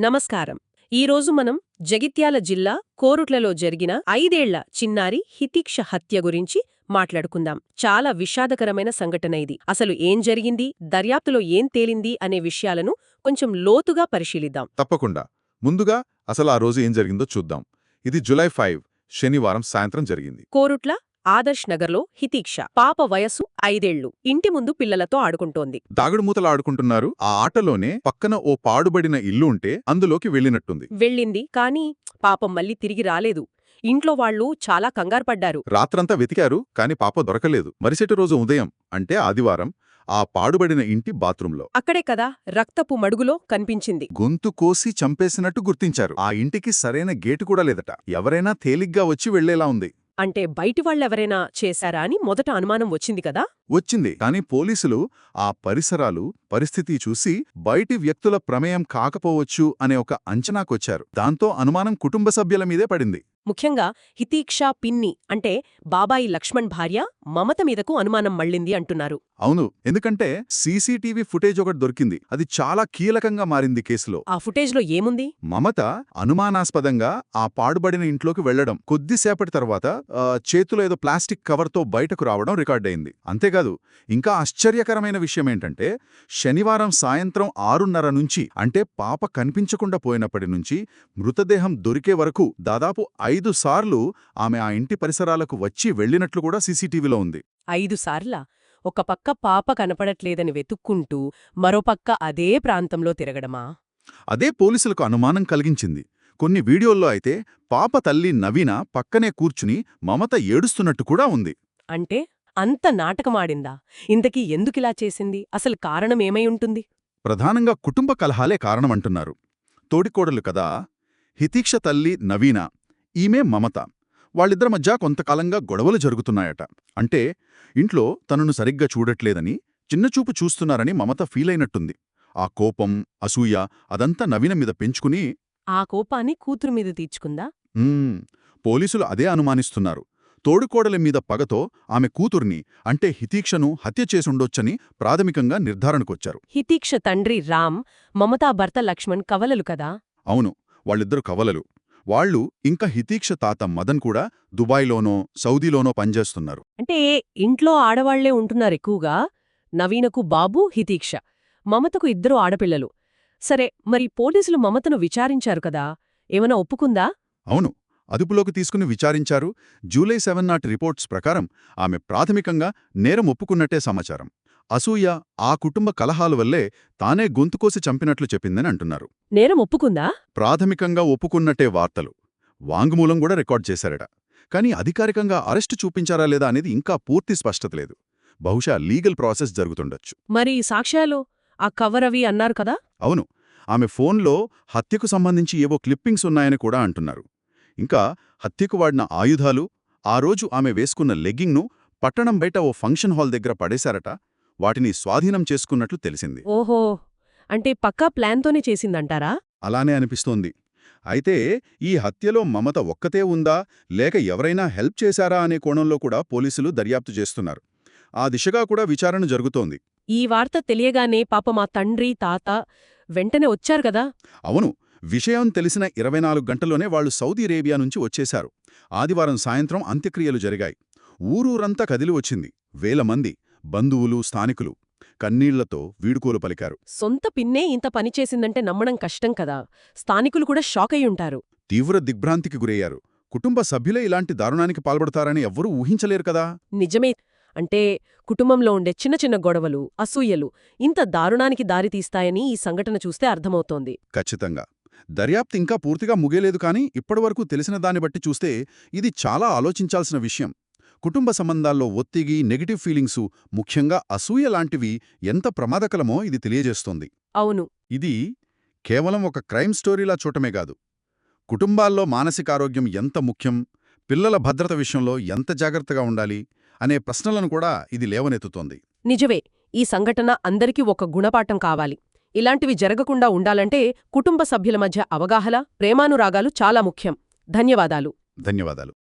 నమస్కారం. ఈరోజు మనం జగిత్యాల జిల్లా కోరుట్లలో జరిగిన ఐదేళ్ళ చిన్నారి హితీక్ష హత్య గురించి మాట్లాడుకుందాం. చాలా విషాదకరమైన సంఘటన ఇది. అసలు ఏం జరిగింది? దర్యాప్తులో ఏం తేలింది? అనే విషయాలను కొంచెం లోతుగా పరిశీలిద్దాం. తప్పకుండా. ముందుగా అసలు ఆ రోజు ఏం జరిగిందో చూద్దాం. ఇది జులై ఫైవ్ శనివారం సాయంత్రం జరిగింది. కోరుట్ల ఆదర్శ్ నగర్లో హితీక్ష. పాప వయసు ఐదేళ్ళు ఇంటి ముందు పిల్లలతో ఆడుకుంటోంది. దాగుడు మూతలు ఆడుకుంటున్నారు. ఆ ఆటలోనే పక్కన ఓ పాడుబడిన ఇల్లు ఉంటే అందులోకి వెళ్ళినట్టుంది. వెళ్ళింది కాని పాపం మళ్ళీ తిరిగి రాలేదు. ఇంట్లో వాళ్ళు చాలా కంగారుపడ్డారు రాత్రంతా వెతికారు కాని పాప దొరకలేదు. మరుసటి రోజు ఉదయం అంటే ఆదివారం ఆ పాడుబడిన ఇంటి బాత్రూంలో. అక్కడే కదా రక్తపు మడుగులో కనిపించింది. గొంతు కోసి చంపేసినట్టు గుర్తించారు. ఆ ఇంటికి సరైన గేటు కూడా లేదట. ఎవరైనా తేలిగ్గా వచ్చి వెళ్ళేలా ఉంది. అంటే బయటి వాళ్ళెవరైనా చేశారా అని మొదట అనుమానం వచ్చింది కదా? వచ్చింది. కానీ పోలీసులు ఆ పరిసరాలు పరిస్థితి చూసి బయటి వ్యక్తుల ప్రమేయం కాకపోవచ్చు అనే ఒక అంచనాకొచ్చారు. దాంతో అనుమానం కుటుంబ సభ్యుల మీదే పడింది. ముఖ్యంగా హితీక్షా పిన్ని అంటే బాబాయి లక్ష్మణ్ భార్య మమత మీదకు అనుమానం మళ్ళింది అంటున్నారు. అవును ఎందుకంటే సీసీటీవీ ఫుటేజ్ ఒకటి దొరికింది. అది చాలా కీలకంగా మారింది కేసులో. ఆ ఫుటేజ్లో ఏముంది? మమత అనుమానాస్పదంగా ఆ పాడుబడిన ఇంట్లోకి వెళ్ళడం కొద్దిసేపటి తర్వాత చేతిలో ఏదో ప్లాస్టిక్ కవర్తో బయటకు రావడం రికార్డయింది. అంతేకాదు ఇంకా ఆశ్చర్యకరమైన విషయమేంటంటే శనివారం సాయంత్రం ఆరున్నర నుంచి అంటే పాప కనిపించకుండా పోయినప్పటి నుంచి మృతదేహం దొరికే వరకు దాదాపు ఐదు సార్లు ఆమె ఆ ఇంటి పరిసరాలకు వచ్చి వెళ్ళినట్లు కూడా సీసీటీవీలో ఉంది. ఐదు సార్లా? ఒక పక్క పాప కనపడట్లేదని వెతుక్కుంటూ మరోపక్క అదే ప్రాంతంలో తిరగడమా? అదే పోలీసులకు అనుమానం కలిగించింది. కొన్ని వీడియోల్లో అయితే పాప తల్లి నవీన పక్కనే కూర్చుని మమత ఏడుస్తున్నట్టు కూడా ఉంది. అంటే అంత నాటకమాడిందా? ఇంతకీ ఎందుకిలా చేసింది? అసలు కారణమేమై ఉంటుంది? ప్రధానంగా కుటుంబ కలహాలే కారణమంటున్నారు. తోడికోడలు కదా? హితీక్ష తల్లి నవీన ఈమె మమత. వాళ్ళిద్దరి మధ్య కొంతకాలంగా గొడవలు జరుగుతున్నాయట. అంటే ఇంట్లో తనను సరిగ్గా చూడట్లేదని చిన్నచూపు చూస్తున్నారని మమత ఫీలైనట్టుంది ఆ కోపం అసూయ అదంతా నవీన మీద పెంచుకుని ఆ కోపాన్ని కూతురు మీద తీర్చుకుందా? "మ్మ్, పోలీసులు అదే అనుమానిస్తున్నారు. తోడుకోడల మీద పగతో ఆమె కూతుర్ని అంటే హితీక్షను హత్య చేసుండొచ్చని ప్రాథమికంగా నిర్ధారణకొచ్చారు. హితీక్ష తండ్రి రామ్ మమతా భర్త లక్ష్మణ్ కవలలు కదా? అవును. వాళ్ళిద్దరు కవలలు. వాళ్ళు ఇంకా హితీక్ష తాత మదన్ కూడా దుబాయ్లోనో సౌదీలోనో పనిచేస్తున్నారు. అంటే ఇంట్లో ఆడవాళ్ళే ఉంటున్నారు ఎక్కువగా. నవీనకు బాబు హితీక్ష. మమతకు ఇద్దరు ఆడపిల్లలు. సరే మరి పోలీసులు మమతను విచారించారు కదా? ఏమైనా ఒప్పుకుందా? అవును. అదుపులోకి తీసుకుని విచారించారు. జూలై సెవెన్ నాటి రిపోర్ట్స్ ప్రకారం ఆమె ప్రాథమికంగా నేరం ఒప్పుకున్నట్టే సమాచారం. అసూయ ఆ కుటుంబ కలహాల వల్లే తానే గొంతుకోసి చంపినట్లు చెప్పిందని అంటున్నారు. నేరం ఒప్పుకుందా? ప్రాథమికంగా ఒప్పుకున్నట్టే వార్తలు. వాంగ్మూలం కూడా రికార్డ్ చేశారట. కానీ అధికారికంగా అరెస్టు చూపించారా లేదా అనేది ఇంకా పూర్తి స్పష్టత లేదు. బహుశా లీగల్ ప్రాసెస్ జరుగుతుండొచ్చు. మరి సాక్ష్యాలు ఆ కవర్ అవి అన్నారు కదా? అవును. ఆమె ఫోన్లో హత్యకు సంబంధించి ఏవో క్లిప్పింగ్స్ ఉన్నాయని కూడా అంటున్నారు. ఇంకా హత్యకు వాడిన ఆయుధాలు ఆ రోజు ఆమె వేసుకున్న లెగ్గింగ్ను పట్టణం బయట ఓ ఫంక్షన్ హాల్ దగ్గర పడేశారట. వాటిని స్వాధీనం చేసుకున్నట్లు తెలిసింది. ఓహో! అంటే పక్కా ప్లాన్తోనే చేసిందంటారా? అలానే అనిపిస్తోంది. అయితే ఈ హత్యలో మమత ఒక్కతే ఉందా? లేక ఎవరైనా హెల్ప్ చేశారా అనే కోణంలో కూడా పోలీసులు దర్యాప్తు చేస్తున్నారు. ఆ దిశగా కూడా విచారణ జరుగుతోంది. ఈ వార్త తెలియగానే పాప మా తండ్రి తాత వెంటనే వచ్చారు కదా? అవును. విషయం తెలిసిన ఇరవై నాలుగు గంటల్లోనే వాళ్ళు సౌదీ అరేబియా నుంచి వచ్చేశారు. ఆదివారం సాయంత్రం అంత్యక్రియలు జరిగాయి. ఊరూరంతా కదిలి వచ్చింది. వేల మంది. బంధువులు స్థానికులు కన్నీళ్ళతో వీడుకోలు పలికారు. సొంత పిన్నే ఇంత పని చేసిందంటే నమ్మడం కష్టం కదా. స్థానికులు కూడా షాక్ అయి ఉంటారు. తీవ్ర దిగ్భ్రాంతికి గురయ్యారు. కుటుంబ సభ్యులే ఇలాంటి దారుణానికి పాల్పడతారని ఎవ్వరూ ఊహించలేరు కదా. నిజమే. అంటే కుటుంబంలో ఉండే చిన్న చిన్న గొడవలు అసూయలు ఇంత దారుణానికి దారితీస్తాయని ఈ సంఘటన చూస్తే అర్థమవుతోంది. ఖచ్చితంగా. దర్యాప్తు ఇంకా పూర్తిగా ముగియలేదు కానీ ఇప్పటివరకు తెలిసిన దాన్ని బట్టి చూస్తే ఇది చాలా ఆలోచించాల్సిన విషయం. కుటుంబ సంబంధాల్లో ఒత్తిగి నెగటివ్ ఫీలింగ్సు ముఖ్యంగా అసూయ లాంటివి ఎంత ప్రమాదకరమో ఇది తెలియజేస్తోంది. అవును. ఇది కేవలం ఒక క్రైమ్ స్టోరీలా చూడటమే కాదు. కుటుంబాల్లో మానసికారోగ్యం ఎంత ముఖ్యం పిల్లల భద్రత విషయంలో ఎంత జాగ్రత్తగా ఉండాలి అనే ప్రశ్నలను కూడా ఇది లేవనెత్తుతోంది. నిజమే ఈ సంఘటన అందరికీ ఒక గుణపాఠం కావాలి. ఇలాంటివి జరగకుండా ఉండాలంటే కుటుంబ సభ్యుల మధ్య అవగాహన ప్రేమానురాగాలు చాలా ముఖ్యం. ధన్యవాదాలు. ధన్యవాదాలు.